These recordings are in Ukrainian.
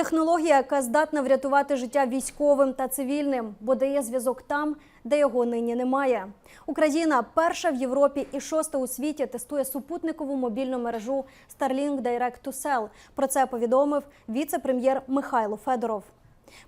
Технологія, яка здатна врятувати життя військовим та цивільним, бо дає зв'язок там, де його нині немає. Україна перша в Європі і шоста у світі тестує супутникову мобільну мережу Starlink Direct to Cell. Про це повідомив віце-прем'єр Михайло Федоров.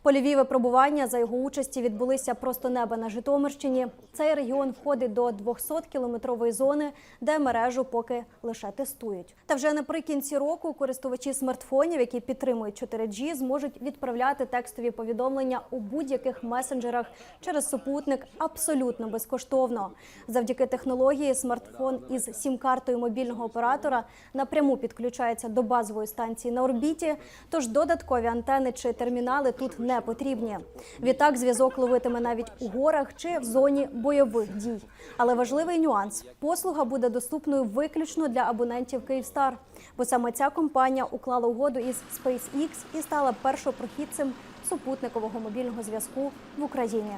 Польові випробування за його участі відбулися просто неба на Житомирщині. Цей регіон входить до 200-кілометрової зони, де мережу поки лише тестують. Та вже наприкінці року користувачі смартфонів, які підтримують 4G, зможуть відправляти текстові повідомлення у будь-яких месенджерах через супутник абсолютно безкоштовно. Завдяки технології смартфон із сім-картою мобільного оператора напряму підключається до базової станції на орбіті, тож додаткові антени чи термінали тут не потрібні. Відтак зв'язок ловитиме навіть у горах чи в зоні бойових дій. Але важливий нюанс: послуга буде доступною виключно для абонентів Київстар, бо саме ця компанія уклала угоду із SpaceX і стала першопрохідцем супутникового мобільного зв'язку в Україні.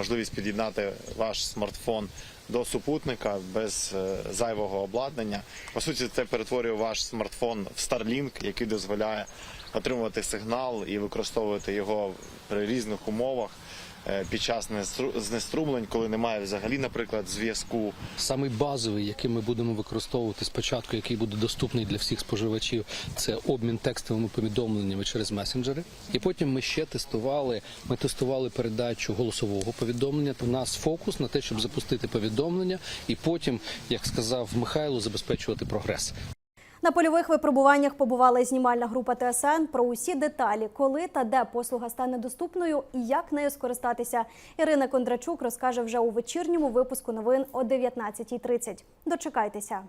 Можливість під'єднати ваш смартфон до супутника без е, зайвого обладнання. По суті, це перетворює ваш смартфон в Starlink, який дозволяє отримувати сигнал і використовувати його при різних умовах під час нестру- знеструмлень, коли немає взагалі, наприклад, зв'язку. Самий базовий, який ми будемо використовувати спочатку, який буде доступний для всіх споживачів, це обмін текстовими повідомленнями через месенджери. І потім ми ще тестували. Ми тестували передачу голосового повідомлення. У нас фокус на те, щоб запустити повідомлення, і потім, як сказав Михайло, забезпечувати прогрес. На польових випробуваннях побувала знімальна група ТСН. Про усі деталі, коли та де послуга стане доступною і як нею скористатися. Ірина Кондрачук розкаже вже у вечірньому випуску новин о 19.30. Дочекайтеся.